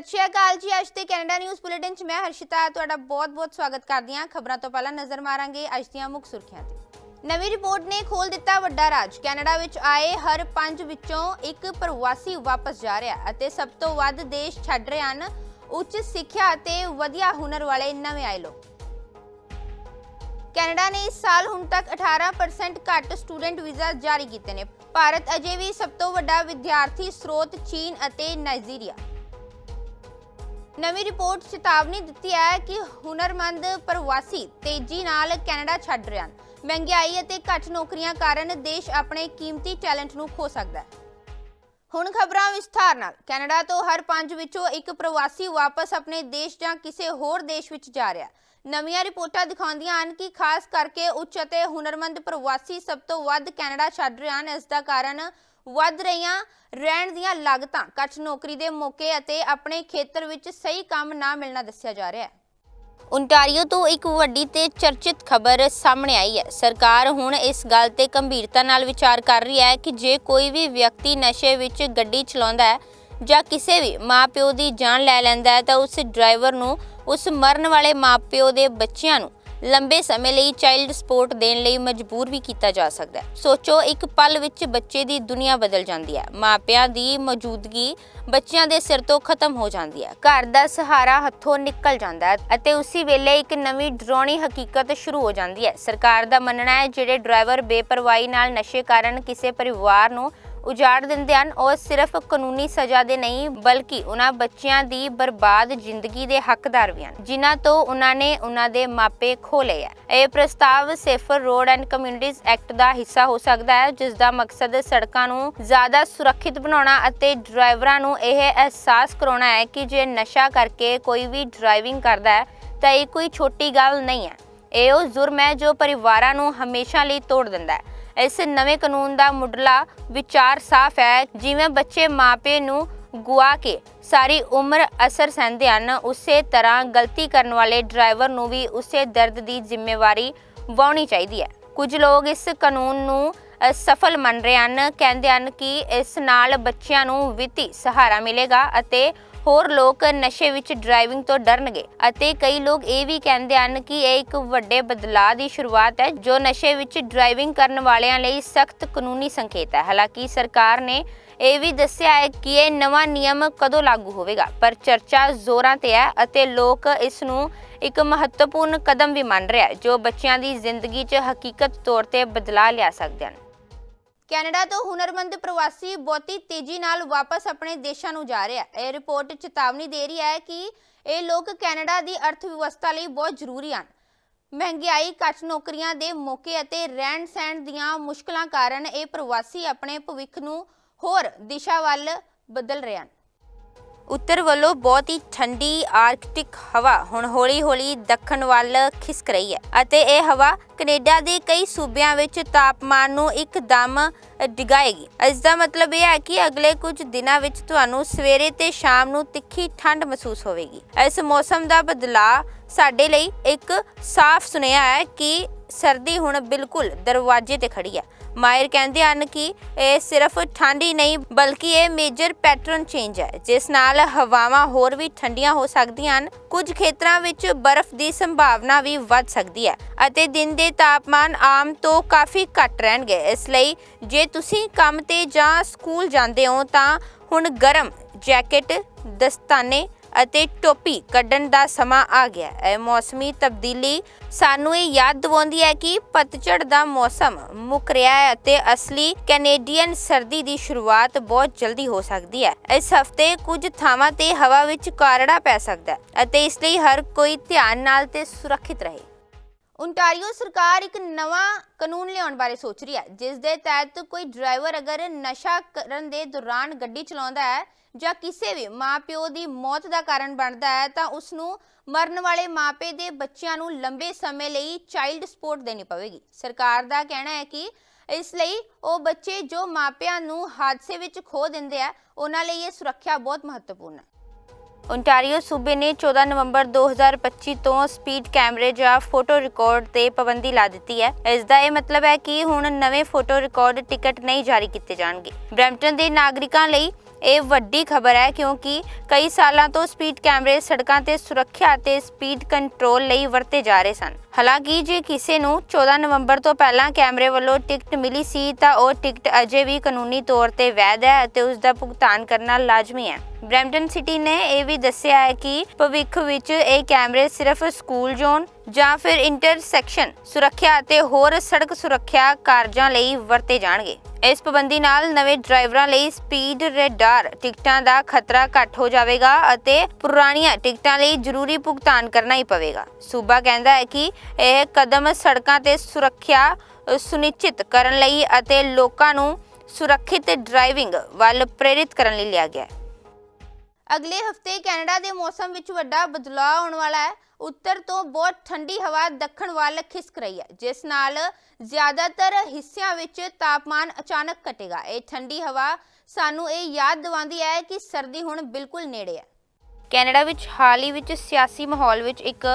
ਸਤਿ ਸ਼੍ਰੀ ਅਕਾਲ ਜੀ। ਅੱਜ ਤੇ ਕੈਨੇਡਾ ਨਿਊਜ਼ ਬੁਲੇਟਿਨ ਚ ਮੈਂ ਹਰਸ਼ਿਤਾ ਤੁਹਾਡਾ ਬਹੁਤ-ਬਹੁਤ ਸਵਾਗਤ ਕਰਦੀ ਹਾਂ। ਖਬਰਾਂ ਤੋਂ ਪਹਿਲਾਂ ਨਜ਼ਰ ਮਾਰਾਂਗੇ ਅੱਜ ਦੀਆਂ ਮੁੱਖ ਸੁਰਖੀਆਂ ਤੇ। ਨਵੀਂ ਰਿਪੋਰਟ ਨੇ ਖੋਲ ਦਿੱਤਾ ਵੱਡਾ ਰਾਜ। ਕੈਨੇਡਾ ਵਿੱਚ ਆਏ ਹਰ ਪੰਜ ਵਿੱਚੋਂ ਇੱਕ ਪ੍ਰਵਾਸੀ ਵਾਪਸ ਜਾ ਰਿਹਾ ਅਤੇ ਸਭ ਤੋਂ ਵੱਧ ਦੇਸ਼ ਛੱਡ ਰਹੇ ਹਨ ਉੱਚ ਸਿੱਖਿਆ ਅਤੇ ਵਧੀਆ ਹੁਨਰ ਵਾਲੇ ਨਵੇਂ ਆਏ ਲੋਕ। ਕੈਨੇਡਾ ਨੇ ਇਸ ਸਾਲ ਹੁਣ ਤੱਕ 18% ਘੱਟ ਸਟੂਡੈਂਟ ਵੀਜ਼ਾ ਜਾਰੀ ਕੀਤੇ ਨੇ। ਭਾਰਤ ਅਜੇ ਵੀ ਸਭ ਤੋਂ ਵੱਡਾ ਵਿਦਿਆਰਥੀ ਸਰੋਤ ਚੀਨ ਅਤੇ ਨਾਈਜੀਰੀਆ। ਨਵੀਂ ਰਿਪੋਰਟ ਚੇਤਾਵਨੀ ਦਿੱਤੀ ਹੈ ਕਿ ਹੁਨਰਮੰਦ ਪ੍ਰਵਾਸੀ ਤੇਜ਼ੀ ਨਾਲ ਕੈਨੇਡਾ ਛੱਡ ਰਹੇ ਹਨ ਮਹਿੰਗਾਈ ਅਤੇ ਘੱਟ ਨੌਕਰੀਆਂ ਕਾਰਨ ਦੇਸ਼ ਆਪਣੇ ਕੀਮਤੀ ਟੈਲੈਂਟ ਨੂੰ ਖੋ ਸਕਦਾ ਹੈ। ਹੁਣ ਖਬਰਾਂ ਵਿਸਥਾਰ ਨਾਲ। ਕੈਨੇਡਾ ਤੋਂ ਹਰ ਪੰਜ ਵਿੱਚੋਂ ਇੱਕ ਪ੍ਰਵਾਸੀ ਵਾਪਸ ਆਪਣੇ ਦੇਸ਼ ਜਾਂ ਕਿਸੇ ਹੋਰ ਦੇਸ਼ ਵਿੱਚ ਜਾ ਰਿਹਾ ਨਵੀਆਂ ਰਿਪੋਰਟਾਂ ਦਿਖਾਉਂਦੀਆਂ ਹਨ ਕਿ ਖਾਸ ਕਰਕੇ ਉੱਚ ਅਤੇ ਹੁਨਰਮੰਦ ਪ੍ਰਵਾਸੀ ਸਭ ਤੋਂ ਵੱਧ ਕੈਨੇਡਾ ਛੱਡ ਰਹੇ ਹਨ। ਇਸ ਦਾ ਕਾਰਨ ਵੱਧ ਰਹੀਆਂ ਰਹਿਣ ਦੀਆਂ ਲਾਗਤਾਂ। ਘੱਟ ਨੌਕਰੀ ਦੇ ਮੌਕੇ ਅਤੇ ਆਪਣੇ ਖੇਤਰ ਵਿੱਚ ਸਹੀ ਕੰਮ ਨਾ ਮਿਲਣਾ ਦੱਸਿਆ ਜਾ ਰਿਹਾ ਹੈ। ਓਨਟਾਰੀਓ ਤੋਂ ਇੱਕ ਵੱਡੀ ਤੇ ਚਰਚਿਤ ਖਬਰ ਸਾਹਮਣੇ ਆਈ ਹੈ। ਸਰਕਾਰ ਹੁਣ ਇਸ ਗੱਲ ਤੇ ਗੰਭੀਰਤਾ ਨਾਲ ਵਿਚਾਰ ਕਰ ਰਹੀ ਹੈ ਕਿ ਜੇ ਕੋਈ ਵੀ ਵਿਅਕਤੀ ਨਸ਼ੇ ਵਿੱਚ ਗੱਡੀ ਚਲਾਉਂਦਾ ਹੈ ਜਾਂ ਕਿਸੇ ਵੀ ਮਾਪਿਓ ਦੀ ਜਾਨ ਲੈ ਲੈਂਦਾ ਹੈ ਤਾਂ ਉਸ ਡਰਾਈਵਰ ਨੂੰ ਉਸ ਮਰਨ ਵਾਲੇ ਮਾਪਿਓ ਦੇ ਬੱਚਿਆਂ ਨੂੰ ਲੰਬੇ ਸਮੇਂ ਲਈ ਚਾਈਲਡ ਸਪੋਰਟ ਦੇਣ ਲਈ ਮਜਬੂਰ ਵੀ ਕੀਤਾ ਜਾ ਸਕਦਾ ਹੈ। ਸੋਚੋ, ਇੱਕ ਪਲ ਵਿੱਚ ਬੱਚੇ ਦੀ ਦੁਨੀਆ ਬਦਲ ਜਾਂਦੀ ਹੈ। ਮਾਪਿਆਂ ਦੀ ਮੌਜੂਦਗੀ ਬੱਚਿਆਂ ਦੇ ਸਿਰ ਤੋਂ ਖਤਮ ਹੋ ਜਾਂਦੀ ਹੈ। ਘਰ ਦਾ ਸਹਾਰਾ ਹੱਥੋਂ ਨਿਕਲ ਜਾਂਦਾ ਹੈ ਅਤੇ ਉਸੇ ਵੇਲੇ ਇੱਕ ਨਵੀਂ ਡਰਾਉਣੀ ਹਕੀਕਤ ਸ਼ੁਰੂ ਹੋ ਜਾਂਦੀ ਹੈ। ਸਰਕਾਰ ਦਾ ਮੰਨਣਾ ਹੈ, ਜਿਹੜੇ ਡਰਾਈਵਰ ਬੇਪਰਵਾਹੀ ਨਾਲ ਨਸ਼ੇ ਕਾਰਨ ਕਿਸੇ ਪਰਿਵਾਰ ਨੂੰ ਉਜਾੜ ਦਿੰਦੇ ਹਨ। ਉਹ ਸਿਰਫ ਕਾਨੂੰਨੀ ਸਜ਼ਾ ਦੇ ਨਹੀਂ, ਬਲਕਿ ਉਹਨਾਂ ਬੱਚਿਆਂ ਦੀ ਬਰਬਾਦ ਜ਼ਿੰਦਗੀ ਦੇ ਹੱਕਦਾਰ ਵੀ ਹਨ, ਜਿਨ੍ਹਾਂ ਤੋਂ ਉਹਨਾਂ ਨੇ ਉਹਨਾਂ ਦੇ ਮਾਪੇ ਖੋ ਲਏ ਹੈ। ਇਹ ਪ੍ਰਸਤਾਵ safer road and communities act ਦਾ ਹਿੱਸਾ ਹੋ ਸਕਦਾ ਹੈ, ਜਿਸ ਦਾ ਮਕਸਦ ਸੜਕਾਂ ਨੂੰ ਜ਼ਿਆਦਾ ਸੁਰੱਖਿਅਤ ਬਣਾਉਣਾ ਅਤੇ ਡਰਾਈਵਰਾਂ ਨੂੰ ਇਹ ਅਹਿਸਾਸ ਕਰਾਉਣਾ ਹੈ ਕਿ ਜੇ ਨਸ਼ਾ ਕਰਕੇ ਕੋਈ ਵੀ ਡਰਾਈਵਿੰਗ ਕਰਦਾ ਹੈ, ਤਾਂ ਇਹ ਕੋਈ ਛੋਟੀ ਗੱਲ ਨਹੀਂ ਹੈ। ਇਹ ਉਹ ਜੁਰਮ ਹੈ ਜੋ ਪਰਿਵਾਰਾਂ ਨੂੰ ਹਮੇਸ਼ਾ ਲਈ ਤੋੜ ਦਿੰਦਾ ਹੈ। ਇਸ ਨਵੇਂ ਕਾਨੂੰਨ ਦਾ ਮੁੱਢਲਾ ਵਿਚਾਰ ਸਾਫ਼ ਹੈ। ਜਿਵੇਂ ਬੱਚੇ ਮਾਪੇ ਨੂੰ ਗੁਆ ਕੇ ਸਾਰੀ ਉਮਰ ਅਸਰ ਸਹਿੰਦੇ ਹਨ, ਉਸੇ ਤਰ੍ਹਾਂ ਗਲਤੀ ਕਰਨ ਵਾਲੇ ਡਰਾਈਵਰ ਨੂੰ ਵੀ ਉਸੇ ਦਰਦ ਦੀ ਜ਼ਿੰਮੇਵਾਰੀ ਵਾਉਣੀ ਚਾਹੀਦੀ ਹੈ। ਕੁਝ ਲੋਕ ਇਸ ਕਾਨੂੰਨ ਨੂੰ ਸਫਲ ਮੰਨ ਰਹੇ ਹਨ। ਕਹਿੰਦੇ ਹਨ ਕਿ ਇਸ ਨਾਲ ਬੱਚਿਆਂ ਨੂੰ ਵਿੱਤੀ ਸਹਾਰਾ ਮਿਲੇਗਾ ਅਤੇ ਹੋਰ ਲੋਕ ਨਸ਼ੇ ਵਿੱਚ ਡਰਾਈਵਿੰਗ ਤੋਂ ਡਰਨਗੇ ਅਤੇ ਕਈ ਲੋਕ ਇਹ ਵੀ ਕਹਿੰਦੇ ਹਨ ਕਿ ਇਹ ਇੱਕ ਵੱਡੇ ਬਦਲਾਅ ਦੀ ਸ਼ੁਰੂਆਤ ਹੈ, ਜੋ ਨਸ਼ੇ ਵਿੱਚ ਡਰਾਈਵਿੰਗ ਕਰਨ ਵਾਲਿਆਂ ਲਈ ਸਖਤ ਕਾਨੂੰਨੀ ਸੰਕੇਤ ਹੈ। ਹਾਲਾਂਕਿ ਸਰਕਾਰ ਨੇ ਇਹ ਵੀ ਦੱਸਿਆ ਹੈ ਕਿ ਇਹ ਨਵਾਂ ਨਿਯਮ ਕਦੋਂ ਲਾਗੂ ਹੋਵੇਗਾ, ਪਰ ਚਰਚਾ ਜ਼ੋਰਾਂ ਤੇ ਹੈ ਅਤੇ ਲੋਕ ਇਸ ਨੂੰ ਇੱਕ ਮਹੱਤਵਪੂਰਨ ਕਦਮ ਵੀ ਮੰਨ ਰਿਹਾ ਹੈ ਜੋ ਬੱਚਿਆਂ ਦੀ ਜ਼ਿੰਦਗੀ 'ਚ ਹਕੀਕਤ ਤੌਰ ਤੇ ਬਦਲਾਅ ਲਿਆ ਸਕਦੇ ਹਨ। ਕੈਨੇਡਾ ਤੋਂ ਹੁਨਰਮੰਦ ਪ੍ਰਵਾਸੀ ਬਹੁਤੀ ਤੇਜ਼ੀ ਨਾਲ ਵਾਪਸ ਆਪਣੇ ਦੇਸ਼ਾਂ ਨੂੰ ਜਾ ਰਿਹਾ ਹੈ। ਇਹ ਰਿਪੋਰਟ ਚੇਤਾਵਨੀ ਦੇ ਰਹੀ ਹੈ ਕਿ ਇਹ ਲੋਕ ਕੈਨੇਡਾ ਦੀ ਅਰਥ ਵਿਵਸਥਾ ਲਈ ਬਹੁਤ ਜ਼ਰੂਰੀ ਹਨ। ਮਹਿੰਗਾਈ, ਘੱਟ ਨੌਕਰੀਆਂ ਦੇ ਮੌਕੇ ਅਤੇ ਰਹਿਣ ਸਹਿਣ ਦੀਆਂ ਮੁਸ਼ਕਲਾਂ ਕਾਰਨ ਇਹ ਪ੍ਰਵਾਸੀ ਆਪਣੇ ਭਵਿੱਖ ਨੂੰ ਹੋਰ ਦਿਸ਼ਾ ਵੱਲ ਬਦਲ ਰਹੇ ਹਨ। ਉੱਤਰ ਵੱਲੋਂ ਬਹੁਤ ਹੀ ਠੰਡੀ ਆਰਕਟਿਕ ਹਵਾ ਹੁਣ ਹੌਲੀ-ਹੌਲੀ ਦੱਖਣ ਵੱਲ ਖਿਸਕ ਰਹੀ ਹੈ ਅਤੇ ਇਹ ਹਵਾ ਕੈਨੇਡਾ ਦੇ ਕਈ ਸੂਬਿਆਂ ਵਿੱਚ ਤਾਪਮਾਨ ਨੂੰ ਇੱਕਦਮ ਡਿਗਾਏਗੀ। ਇਸ ਦਾ ਮਤਲਬ ਇਹ ਹੈ ਕਿ ਅਗਲੇ ਕੁਝ ਦਿਨਾਂ ਵਿੱਚ ਤੁਹਾਨੂੰ ਸਵੇਰੇ ਤੇ ਸ਼ਾਮ ਨੂੰ ਤਿੱਖੀ ਠੰਡ ਮਹਿਸੂਸ ਹੋਵੇਗੀ। ਇਸ ਮੌਸਮ ਦਾ ਬਦਲਾਅ ਸਾਡੇ ਲਈ ਇੱਕ ਸਾਫ਼ ਸੁਨੇਹਾ ਹੈ ਕਿ ਸਰਦੀ ਹੁਣ ਬਿਲਕੁਲ ਦਰਵਾਜ਼ੇ ਤੇ ਖੜੀ ਹੈ। ਮਾਇਰ ਕਹਿੰਦੇ ਹਨ ਕਿ ਇਹ ਸਿਰਫ ਠੰਡ ਹੀ ਨਹੀਂ, ਬਲਕਿ ਇਹ ਮੇਜਰ ਪੈਟਰਨ ਚੇਂਜ ਹੈ। ਜਿਸ ਨਾਲ ਹਵਾਵਾਂ ਹੋਰ ਵੀ ਠੰਡੀਆਂ ਹੋ ਸਕਦੀਆਂ ਹਨ। ਕੁਝ ਖੇਤਰਾਂ ਵਿੱਚ ਬਰਫ਼ ਦੀ ਸੰਭਾਵਨਾ ਵੀ ਵੱਧ ਸਕਦੀ ਹੈ ਅਤੇ ਦਿਨ ਦੇ ਤਾਪਮਾਨ ਆਮ ਤੋਂ ਕਾਫੀ ਘੱਟ ਰਹਿਣਗੇ। ਇਸ ਲਈ ਜੇ ਤੁਸੀਂ ਕੰਮ ਤੇ ਜਾਂ ਸਕੂਲ ਜਾਂਦੇ ਹੋ ਤਾਂ ਹੁਣ ਗਰਮ ਜੈਕਟ, ਦਸਤਾਨੇ ਅਤੇ ਟੋਪੀ ਕੱਢਣ ਦਾ ਸਮਾਂ ਆ ਗਿਆ ਇਹ ਮੌਸਮੀ ਤਬਦੀਲੀ ਸਾਨੂੰ ਇਹ ਯਾਦ ਦਿਵਾਉਂਦੀ ਹੈ ਕਿ ਪਤਝੜ ਦਾ ਮੌਸਮ ਮੁੱਕ ਰਿਹਾ ਹੈ ਅਤੇ ਅਸਲੀ ਕੈਨੇਡੀਅਨ ਸਰਦੀ ਦੀ ਸ਼ੁਰੂਆਤ ਬਹੁਤ ਜਲਦੀ ਹੋ ਸਕਦੀ ਹੈ। ਇਸ ਹਫ਼ਤੇ ਕੁਝ ਥਾਵਾਂ ਤੇ ਹਵਾ ਵਿੱਚ ਕਾਰੜਾ ਪੈ ਸਕਦਾ ਹੈ ਅਤੇ ਇਸ ਲਈ ਹਰ ਕੋਈ ਧਿਆਨ ਨਾਲ ਤੇ ਸੁਰੱਖਿਅਤ ਰਹੇ। ਓਨਟਾਰੀਓ ਸਰਕਾਰ ਇੱਕ ਨਵਾਂ ਕਾਨੂੰਨ ਲਿਆਉਣ ਬਾਰੇ ਸੋਚ ਰਹੀ ਹੈ, ਜਿਸ ਦੇ ਤਹਿਤ ਕੋਈ ਡਰਾਈਵਰ ਅਗਰ ਨਸ਼ਾ ਕਰਨ ਦੇ ਦੌਰਾਨ ਗੱਡੀ ਚਲਾਉਂਦਾ ਹੈ ਜਾਂ ਕਿਸੇ ਵੀ ਮਾਪਿਓ ਦੀ ਮੌਤ ਦਾ ਕਾਰਨ ਬਣਦਾ ਹੈ, ਤਾਂ ਉਸ ਨੂੰ ਮਰਨ ਵਾਲੇ ਮਾਪੇ ਦੇ ਬੱਚਿਆਂ ਨੂੰ ਲੰਬੇ ਸਮੇਂ ਲਈ ਚਾਈਲਡ ਸਪੋਰਟ ਦੇਣੀ ਪਵੇਗੀ। ਸਰਕਾਰ ਦਾ ਕਹਿਣਾ ਹੈ ਕਿ ਇਸ ਲਈ ਉਹ ਬੱਚੇ ਜੋ ਮਾਪਿਆਂ ਨੂੰ ਹਾਦਸੇ ਵਿੱਚ ਖੋ ਦਿੰਦੇ ਆ, ਉਹਨਾਂ ਲਈ ਇਹ ਸੁਰੱਖਿਆ ਬਹੁਤ ਮਹੱਤਵਪੂਰਨ ਹੈ। ਓਨਟਾਰੀਓ ਸੂਬੇ ਨੇ 14 ਨਵੰਬਰ 2025 ਤੋਂ ਸਪੀਡ ਕੈਮਰੇ ਜਾਂ ਫੋਟੋ ਰਿਕਾਰਡ ਤੇ ਪਾਬੰਦੀ ਲਾ ਦਿੱਤੀ ਹੈ। ਇਸ ਦਾ ਇਹ ਮਤਲਬ ਹੈ ਕਿ ਹੁਣ ਨਵੇਂ ਫੋਟੋ ਰਿਕਾਰਡ ਟਿਕਟ ਨਹੀਂ ਜਾਰੀ ਕੀਤੇ ਜਾਣਗੇ। ਬ੍ਰੈਂਪਟਨ ਦੇ ਨਾਗਰਿਕਾਂ ਲਈ ਇਹ ਵੱਡੀ ਖਬਰ ਹੈ ਕਿਉਂਕਿ ਕਈ ਸਾਲਾਂ ਤੋਂ ਸਪੀਡ ਕੈਮਰੇ ਸੜਕਾਂ ਤੇ ਸੁਰੱਖਿਆ ਅਤੇ ਸਪੀਡ ਕੰਟਰੋਲ ਲਈ ਵਰਤੇ ਜਾ ਰਹੇ ਸਨ। ਹਾਲਾਂਕਿ ਜੇ ਕਿਸੇ ਨੂੰ 14 ਨਵੰਬਰ ਤੋਂ ਪਹਿਲਾਂ ਕੈਮਰੇ ਵੱਲੋਂ ਟਿਕਟ ਮਿਲੀ ਸੀ, ਤਾਂ ਉਹ ਟਿਕਟ ਅਜੇ ਵੀ ਕਾਨੂੰਨੀ ਤੌਰ ਤੇ ਵੈਧ ਹੈ ਅਤੇ ਉਸ ਦਾ ਭੁਗਤਾਨ ਕਰਨਾ ਲਾਜ਼ਮੀ ਹੈ। ਬਰੈਂਪਟਨ ਸਿਟੀ ਨੇ ਇਹ ਵੀ ਦੱਸਿਆ ਹੈ ਕਿ ਭਵਿੱਖ ਵਿੱਚ ਇਹ ਕੈਮਰੇ ਸਿਰਫ ਸਕੂਲ ਜ਼ੋਨ ਜਾਂ ਫਿਰ ਇੰਟਰਸੈਕਸ਼ਨ ਸੁਰੱਖਿਆ ਅਤੇ ਹੋਰ ਸੜਕ ਸੁਰੱਖਿਆ ਕਾਰਜਾਂ ਲਈ ਵਰਤੇ ਜਾਣਗੇ। ਇਸ ਪਾਬੰਦੀ ਨਾਲ ਨਵੇਂ ਡਰਾਈਵਰਾਂ ਲਈ ਸਪੀਡ ਰੇਡਾਰ ਟਿਕਟਾਂ ਦਾ ਖਤਰਾ ਘੱਟ ਹੋ ਜਾਵੇਗਾ ਅਤੇ ਪੁਰਾਣੀਆਂ ਟਿਕਟਾਂ ਲਈ ਜ਼ਰੂਰੀ ਭੁਗਤਾਨ ਕਰਨਾ ਹੀ ਪਵੇਗਾ। ਸੂਬਾ ਕਹਿੰਦਾ ਹੈ ਕਿ ਇਹ ਕਦਮ ਸੜਕਾਂ ਤੇ ਸੁਰੱਖਿਆ ਸੁਨਿਸ਼ਚਿਤ ਕਰਨ ਲਈ ਅਤੇ ਲੋਕਾਂ ਨੂੰ ਸੁਰੱਖਿਅਤ ਡਰਾਈਵਿੰਗ ਵੱਲ ਪ੍ਰੇਰਿਤ ਕਰਨ ਲਈ ਲਿਆ ਗਿਆ ਹੈ। ਅਗਲੇ ਹਫ਼ਤੇ ਕੈਨੇਡਾ ਦੇ ਮੌਸਮ ਵਿੱਚ ਵੱਡਾ ਬਦਲਾਅ ਆਉਣ ਵਾਲਾ ਹੈ। ਉੱਤਰ ਤੋਂ ਬਹੁਤ ਠੰਡੀ ਹਵਾ ਦੱਖਣ ਵੱਲ ਖਿਸਕ ਰਹੀ ਹੈ, ਜਿਸ ਨਾਲ ਜ਼ਿਆਦਾਤਰ ਹਿੱਸਿਆਂ ਵਿੱਚ ਤਾਪਮਾਨ ਅਚਾਨਕ ਘਟੇਗਾ। ਇਹ ਠੰਡੀ ਹਵਾ ਸਾਨੂੰ ਇਹ ਯਾਦ ਦਿਵਾਉਂਦੀ ਹੈ ਕਿ ਸਰਦੀ ਹੁਣ ਬਿਲਕੁਲ ਨੇੜੇ ਹੈ। ਕੈਨੇਡਾ ਵਿੱਚ ਹਾਲ ਹੀ ਵਿੱਚ ਸਿਆਸੀ ਮਾਹੌਲ ਵਿੱਚ ਇੱਕ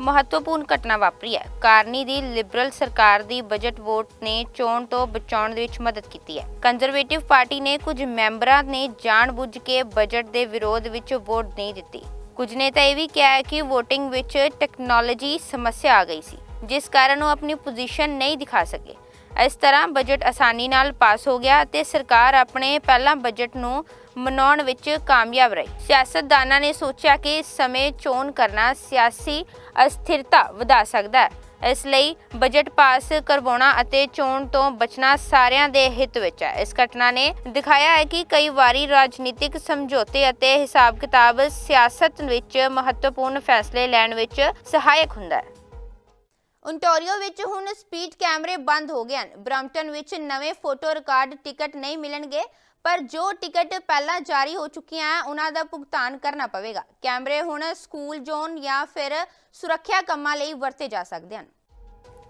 ਮਹੱਤਵਪੂਰਨ ਘਟਨਾ ਵਾਪਰੀ ਹੈ। ਕਾਰਨੀ ਦੀ ਲਿਬਰਲ ਸਰਕਾਰ ਦੀ ਬਜਟ ਵੋਟ ਨੇ ਚੋਣ ਤੋਂ ਬਚਾਉਣ ਦੇ ਵਿੱਚ ਮਦਦ ਕੀਤੀ ਹੈ। ਕੰਜ਼ਰਵੇਟਿਵ ਪਾਰਟੀ ਨੇ ਕੁਝ ਮੈਂਬਰਾਂ ਨੇ ਜਾਣਬੁੱਝ ਕੇ ਬਜਟ ਦੇ ਵਿਰੋਧ ਵਿੱਚ ਵੋਟ ਨਹੀਂ ਦਿੱਤੀ। ਕੁਝ ਨੇ ਤਾਂ ਇਹ ਵੀ ਕਿਹਾ ਹੈ ਕਿ VOTING ਵਿੱਚ ਟੈਕਨੋਲੋਜੀ ਸਮੱਸਿਆ ਆ ਗਈ ਸੀ, ਜਿਸ ਕਾਰਨ ਉਹ ਆਪਣੀ ਪੋਜੀਸ਼ਨ ਨਹੀਂ ਦਿਖਾ ਸਕੇ। ਇਸ ਤਰ੍ਹਾਂ ਬਜਟ ਆਸਾਨੀ ਨਾਲ ਪਾਸ ਹੋ ਗਿਆ ਤੇ ਸਰਕਾਰ ਆਪਣੇ ਪਹਿਲਾ ਬਜਟ ਨੂੰ ਮਨਾਉਣ ਵਿੱਚ ਕਾਮਯਾਬ ਰਹੀ। ਸਿਆਸਤਦਾਨਾਂ ਨੇ ਸੋਚਿਆ ਕਿ ਇਸ ਸਮੇਂ ਚੋਣ ਕਰਨਾ ਸਿਆਸੀ ਅਸਥਿਰਤਾ ਵਧਾ ਸਕਦਾ ਹੈ। ਇਸ ਲਈ ਬਜਟ ਪਾਸ ਕਰਵਾਉਣਾ ਅਤੇ ਚੋਣ ਤੋਂ ਬਚਣਾ ਸਾਰਿਆਂ ਦੇ ਹਿੱਤ ਵਿੱਚ ਹੈ। ਇਸ ਘਟਨਾ ਨੇ ਦਿਖਾਇਆ ਹੈ ਕਿ ਕਈ ਵਾਰੀ ਰਾਜਨੀਤਿਕ ਸਮਝੌਤੇ ਅਤੇ ਹਿਸਾਬ ਕਿਤਾਬ ਸਿਆਸਤ ਵਿੱਚ ਮਹੱਤਵਪੂਰਨ ਫੈਸਲੇ ਲੈਣ ਵਿੱਚ ਸਹਾਇਕ ਹੁੰਦਾ ਹੈ। ਓਨਟਾਰੀਓ ਵਿੱਚ ਹੁਣ ਸਪੀਡ ਕੈਮਰੇ ਬੰਦ ਹੋ ਗਏ ਹਨ। ਬ੍ਰੈਂਪਟਨ ਵਿੱਚ ਨਵੇਂ ਫੋਟੋ ਰਿਕਾਰਡ ਟਿਕਟ ਨਹੀਂ ਮਿਲਣਗੇ, ਪਰ ਜੋ ਟਿਕਟ ਪਹਿਲਾਂ ਜਾਰੀ ਹੋ ਚੁੱਕੀਆਂ ਹੈ ਉਹਨਾਂ ਦਾ ਭੁਗਤਾਨ ਕਰਨਾ ਪਵੇਗਾ। ਕੈਮਰੇ ਹੁਣ ਸਕੂਲ ਜ਼ੋਨ ਜਾਂ ਫਿਰ ਸੁਰੱਖਿਆ ਕੰਮਾਂ ਲਈ ਵਰਤੇ ਜਾ ਸਕਦੇ ਹਨ।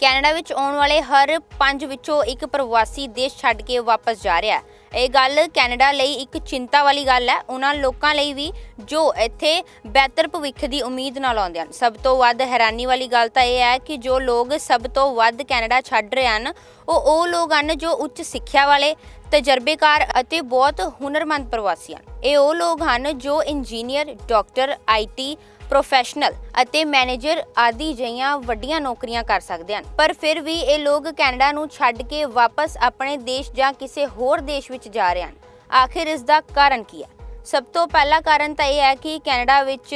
ਕੈਨੇਡਾ ਵਿੱਚ ਆਉਣ ਵਾਲੇ ਹਰ ਪੰਜ ਵਿੱਚੋਂ ਇੱਕ ਪ੍ਰਵਾਸੀ ਦੇਸ਼ ਛੱਡ ਕੇ ਵਾਪਸ ਜਾ ਰਿਹਾ ਹੈ ਇਹ ਗੱਲ ਕੈਨੇਡਾ ਲਈ ਇੱਕ ਚਿੰਤਾ ਵਾਲੀ ਗੱਲ ਹੈ। ਉਹਨਾਂ ਲੋਕਾਂ ਲਈ ਵੀ ਜੋ ਇੱਥੇ ਬਿਹਤਰ ਭਵਿੱਖ ਦੀ ਉਮੀਦ ਨਾਲ ਆਉਂਦੇ ਹਨ। ਸਭ ਤੋਂ ਵੱਧ ਹੈਰਾਨੀ ਵਾਲੀ ਗੱਲ ਤਾਂ ਇਹ ਹੈ ਕਿ ਜੋ ਲੋਕ ਸਭ ਤੋਂ ਵੱਧ ਕੈਨੇਡਾ ਛੱਡ ਰਹੇ ਹਨ, ਉਹ ਉਹ ਲੋਕ ਹਨ ਜੋ ਉੱਚ ਸਿੱਖਿਆ ਵਾਲੇ, ਤਜਰਬੇਕਾਰ ਅਤੇ ਬਹੁਤ ਹੁਨਰਮੰਦ ਪ੍ਰਵਾਸੀ ਹਨ। ਇਹ ਉਹ ਲੋਕ ਹਨ ਜੋ ਇੰਜੀਨੀਅਰ, ਡਾਕਟਰ ਆਈਟੀ ਪ੍ਰੋਫੈਸ਼ਨਲ ਅਤੇ ਮੈਨੇਜਰ ਆਦਿ ਜਿਹੀਆਂ ਵੱਡੀਆਂ ਨੌਕਰੀਆਂ ਕਰ ਸਕਦੇ ਹਨ। ਪਰ ਫਿਰ ਵੀ ਇਹ ਲੋਕ ਕੈਨੇਡਾ ਨੂੰ ਛੱਡ ਕੇ ਵਾਪਸ ਆਪਣੇ ਦੇਸ਼ ਜਾਂ ਕਿਸੇ ਹੋਰ ਦੇਸ਼ ਵਿੱਚ ਜਾ ਰਹੇ ਹਨ। ਆਖਿਰ ਇਸ ਦਾ ਕਾਰਨ ਕੀ ਹੈ? ਸਭ ਤੋਂ ਪਹਿਲਾ ਕਾਰਨ ਤਾਂ ਇਹ ਹੈ ਕਿ ਕੈਨੇਡਾ ਵਿੱਚ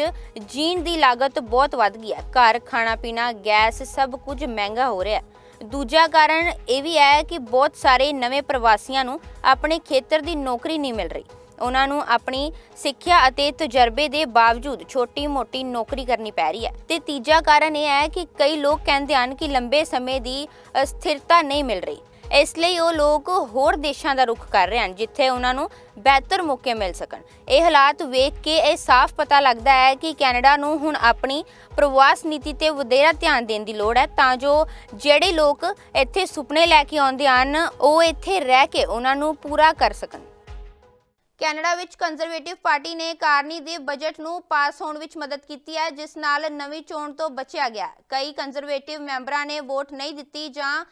ਜੀਣ ਦੀ ਲਾਗਤ ਬਹੁਤ ਵੱਧ ਗਈ ਹੈ। ਘਰ, ਖਾਣਾ ਪੀਣਾ, ਗੈਸ ਸਭ ਕੁਝ ਮਹਿੰਗਾ ਹੋ ਰਿਹਾ ਹੈ। ਦੂਜਾ ਕਾਰਨ ਇਹ ਵੀ ਹੈ ਕਿ ਬਹੁਤ ਸਾਰੇ ਨਵੇਂ ਪ੍ਰਵਾਸੀਆਂ ਨੂੰ ਆਪਣੇ ਖੇਤਰ ਦੀ ਨੌਕਰੀ ਨਹੀਂ ਮਿਲ ਰਹੀ। ਉਹਨਾਂ ਨੂੰ ਆਪਣੀ ਸਿੱਖਿਆ ਅਤੇ ਤਜਰਬੇ ਦੇ ਬਾਵਜੂਦ ਛੋਟੀ-ਮੋਟੀ ਨੌਕਰੀ ਕਰਨੀ ਪੈ ਰਹੀ ਹੈ। ਤੇ ਤੀਜਾ ਕਾਰਨ ਇਹ ਹੈ ਕਿ ਕਈ ਲੋਕ ਕਹਿੰਦੇ ਹਨ ਕਿ ਲੰਬੇ ਸਮੇਂ ਦੀ ਸਥਿਰਤਾ ਨਹੀਂ ਮਿਲ ਰਹੀ। ਇਸ ਲਈ ਉਹ ਲੋਕ ਹੋਰ ਦੇਸ਼ਾਂ ਦਾ ਰੁਖ ਕਰ ਰਹੇ ਹਨ, ਜਿੱਥੇ ਉਹਨਾਂ ਨੂੰ ਬਿਹਤਰ ਮੌਕੇ ਮਿਲ ਸਕਣ। ਇਹ ਹਾਲਾਤ ਵੇਖ ਕੇ ਇਹ ਸਾਫ਼ ਪਤਾ ਲੱਗਦਾ ਹੈ ਕਿ ਕੈਨੇਡਾ ਨੂੰ ਹੁਣ ਆਪਣੀ ਪ੍ਰਵਾਸ ਨੀਤੀ ਤੇ ਵਧੇਰਾ ਧਿਆਨ ਦੇਣ ਦੀ ਲੋੜ ਹੈ, ਤਾਂ ਜੋ ਜਿਹੜੇ ਲੋਕ ਇੱਥੇ ਸੁਪਨੇ ਲੈ ਕੇ ਆਉਂਦੇ ਹਨ, ਉਹ ਇੱਥੇ ਰਹਿ ਕੇ ਉਹਨਾਂ ਨੂੰ ਪੂਰਾ ਕਰ ਸਕਣ। ਕੈਨੇਡਾ ਵਿੱਚ ਕੰਜ਼ਰਵੇਟਿਵ ਪਾਰਟੀ ਨੇ ਕਾਰਨੀ ਦੇ ਬਜਟ ਨੂੰ ਪਾਸ ਹੋਣ ਵਿੱਚ ਮਦਦ ਕੀਤੀ ਹੈ, ਜਿਸ ਨਾਲ ਨਵੀਂ ਚੋਣ ਤੋਂ ਬਚਿਆ ਗਿਆ। ਕਈ ਕੰਜ਼ਰਵੇਟਿਵ ਮੈਂਬਰਾਂ ਨੇ ਵੋਟ ਨਹੀਂ ਦਿੱਤੀ ਜਾਂ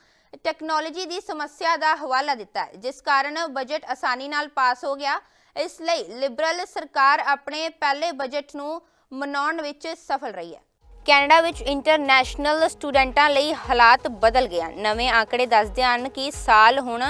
ਟੈਕਨੋਲੋਜੀ ਦੀ ਸਮੱਸਿਆ ਦਾ ਹਵਾਲਾ ਦਿੱਤਾ ਜਿਸ ਕਾਰਨ ਬਜਟ ਆਸਾਨੀ ਨਾਲ ਪਾਸ ਹੋ ਗਿਆ। ਇਸ ਲਈ ਲਿਬਰਲ ਸਰਕਾਰ ਆਪਣੇ ਪਹਿਲੇ ਬਜਟ ਨੂੰ ਮਨਾਉਣ ਵਿੱਚ ਸਫਲ ਰਹੀ ਹੈ। ਕੈਨੇਡਾ ਵਿੱਚ ਇੰਟਰਨੈਸ਼ਨਲ ਸਟੂਡੈਂਟਾਂ ਲਈ ਹਾਲਾਤ ਬਦਲ ਗਏ ਹਨ। ਨਵੇਂ ਆંકੜੇ ਦੱਸਦੇ ਹਨ ਕਿ ਸਾਲ ਹੁਣ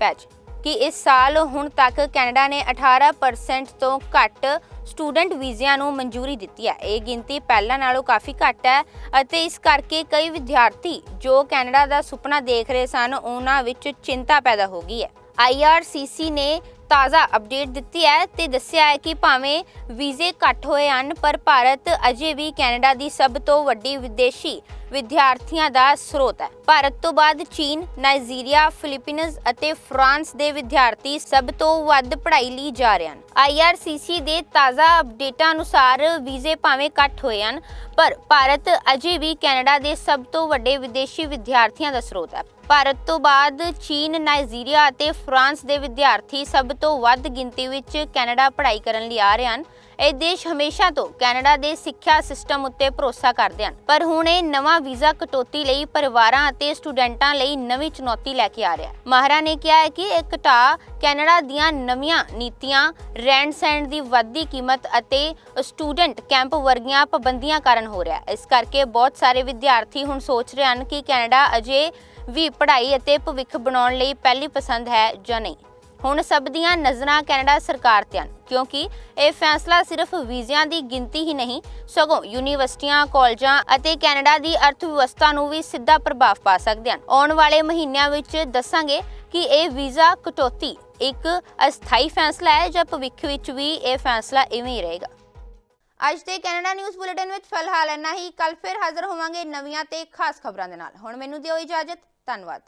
ਪੈਚ ਕਿ ਇਸ ਸਾਲ ਹੁਣ ਤੱਕ ਕੈਨੇਡਾ ਨੇ 18% ਤੋਂ ਘੱਟ ਸਟੂਡੈਂਟ ਵੀਜ਼ਿਆਂ ਨੂੰ ਮਨਜ਼ੂਰੀ ਦਿੱਤੀ ਹੈ। ਇਹ ਗਿਣਤੀ ਪਹਿਲਾਂ ਨਾਲੋਂ ਕਾਫੀ ਘੱਟ ਹੈ ਅਤੇ ਇਸ ਕਰਕੇ ਕਈ ਵਿਦਿਆਰਥੀ ਜੋ ਕੈਨੇਡਾ ਦਾ ਸੁਪਨਾ ਦੇਖ ਰਹੇ ਸਨ, ਉਹਨਾਂ ਵਿੱਚ ਚਿੰਤਾ ਪੈਦਾ ਹੋ ਗਈ ਹੈ। IRCC ਨੇ ਤਾਜ਼ਾ ਅਪਡੇਟ ਦਿੱਤੀ ਹੈ ਤੇ ਦੱਸਿਆ ਹੈ ਕਿ ਭਾਵੇਂ ਵੀਜ਼ੇ ਘੱਟ ਹੋਏ ਹਨ, ਪਰ ਭਾਰਤ ਅਜੇ ਵੀ ਕੈਨੇਡਾ ਦੀ ਸਭ ਤੋਂ ਵੱਡੀ ਵਿਦੇਸ਼ੀ ਵਿਦਿਆਰਥੀਆਂ ਦਾ ਸਰੋਤ ਹੈ। ਭਾਰਤ ਤੋਂ ਬਾਅਦ ਚੀਨ, ਨਾਈਜੀਰੀਆ, ਫਿਲੀਪੀਨਜ਼ ਅਤੇ ਫਰਾਂਸ ਦੇ ਵਿਦਿਆਰਥੀ ਸਭ ਤੋਂ ਵੱਧ ਪੜ੍ਹਾਈ ਲਈ ਜਾ ਰਹੇ ਹਨ। IRCC ਦੇ ਤਾਜ਼ਾ ਅਪਡੇਟਾਂ ਅਨੁਸਾਰ ਵੀਜ਼ੇ ਭਾਵੇਂ ਘੱਟ ਹੋਏ ਹਨ, ਪਰ ਭਾਰਤ ਅਜੇ ਵੀ ਕੈਨੇਡਾ ਦੇ ਸਭ ਤੋਂ ਵੱਡੇ ਵਿਦੇਸ਼ੀ ਵਿਦਿਆਰਥੀਆਂ ਦਾ ਸਰੋਤ ਹੈ। ਭਾਰਤ ਤੋਂ ਬਾਅਦ ਚੀਨ, ਨਾਈਜੀਰੀਆ ਅਤੇ ਫਰਾਂਸ ਦੇ ਵਿਦਿਆਰਥੀ ਸਭ ਤੋਂ ਵੱਧ ਗਿਣਤੀ ਵਿੱਚ ਕੈਨੇਡਾ ਪੜ੍ਹਾਈ ਕਰਨ ਲਈ ਆ ਰਹੇ ਹਨ। ਇਹ ਦੇਸ਼ ਹਮੇਸ਼ਾ ਤੋਂ ਕੈਨੇਡਾ ਦੇ ਸਿੱਖਿਆ ਸਿਸਟਮ ਉੱਤੇ ਭਰੋਸਾ ਕਰਦੇ ਹਨ। ਪਰ ਹੁਣ ਇਹ ਨਵਾਂ ਵੀਜ਼ਾ ਕਟੌਤੀ ਲਈ ਪਰਿਵਾਰਾਂ ਅਤੇ ਸਟੂਡੈਂਟਾਂ ਲਈ ਨਵੀਂ ਚੁਣੌਤੀ ਲੈ ਕੇ ਆ ਰਿਹਾ ਹੈ। ਮਾਹਰਾਂ ਨੇ ਕਿਹਾ ਹੈ ਕਿ ਇਹ ਘਟਾ ਕੈਨੇਡਾ ਦੀਆਂ ਨਵੀਆਂ ਨੀਤੀਆਂ, ਰਹਿਣ ਸਹਿਣ ਦੀ ਵੱਧਦੀ ਕੀਮਤ ਅਤੇ ਸਟੂਡੈਂਟ ਕੈਂਪ ਵਰਗੀਆਂ ਪਾਬੰਦੀਆਂ ਕਾਰਨ ਹੋ ਰਿਹਾ ਹੈ। ਇਸ ਕਰਕੇ ਬਹੁਤ ਸਾਰੇ ਵਿਦਿਆਰਥੀ ਹੁਣ ਸੋਚ ਰਹੇ ਹਨ ਕਿ ਕੈਨੇਡਾ ਅਜੇ ਵੀ ਪੜ੍ਹਾਈ ਅਤੇ ਭਵਿੱਖ ਬਣਾਉਣ ਲਈ ਪਹਿਲੀ ਪਸੰਦ ਹੈ ਜਾਂ ਨਹੀਂ। ਹੁਣ ਸਭ ਦੀਆਂ ਨਜ਼ਰਾਂ ਕੈਨੇਡਾ ਸਰਕਾਰ ਤੇ ਹਨ, ਕਿਉਂਕਿ ਇਹ ਫੈਸਲਾ ਸਿਰਫ ਵੀਜ਼ਿਆਂ ਦੀ ਗਿਣਤੀ ਹੀ ਨਹੀਂ, ਸਗੋਂ ਯੂਨੀਵਰਸਿਟੀਆਂ, ਕਾਲਜਾਂ ਅਤੇ ਕੈਨੇਡਾ ਦੀ ਅਰਥ ਵਿਵਸਥਾ ਨੂੰ ਵੀ ਸਿੱਧਾ ਪ੍ਰਭਾਵ ਪਾ ਸਕਦੇ ਹਨ। ਆਉਣ ਵਾਲੇ ਮਹੀਨਿਆਂ ਵਿੱਚ ਦੱਸਾਂਗੇ ਕਿ ਇਹ ਵੀਜ਼ਾ ਕਟੌਤੀ ਇੱਕ ਅਸਥਾਈ ਫੈਸਲਾ ਹੈ ਜਾਂ ਭਵਿੱਖ ਵਿੱਚ ਵੀ ਇਹ ਫੈਸਲਾ ਇਵੇਂ ਹੀ ਰਹੇਗਾ। ਅੱਜ ਦੇ ਕੈਨੇਡਾ ਨਿਊਜ਼ ਬੁਲੇਟਿਨ ਵਿੱਚ ਫਿਲਹਾਲ ਇੰਨਾ ਹੀ। ਕੱਲ ਫਿਰ ਹਾਜ਼ਰ ਹੋਵਾਂਗੇ ਨਵੀਆਂ ਤੇ ਖਾਸ ਖਬਰਾਂ ਦੇ ਨਾਲ। ਹੁਣ ਮੈਨੂੰ ਦਿਓ ਇਜਾਜ਼ਤ। ਧੰਨਵਾਦ।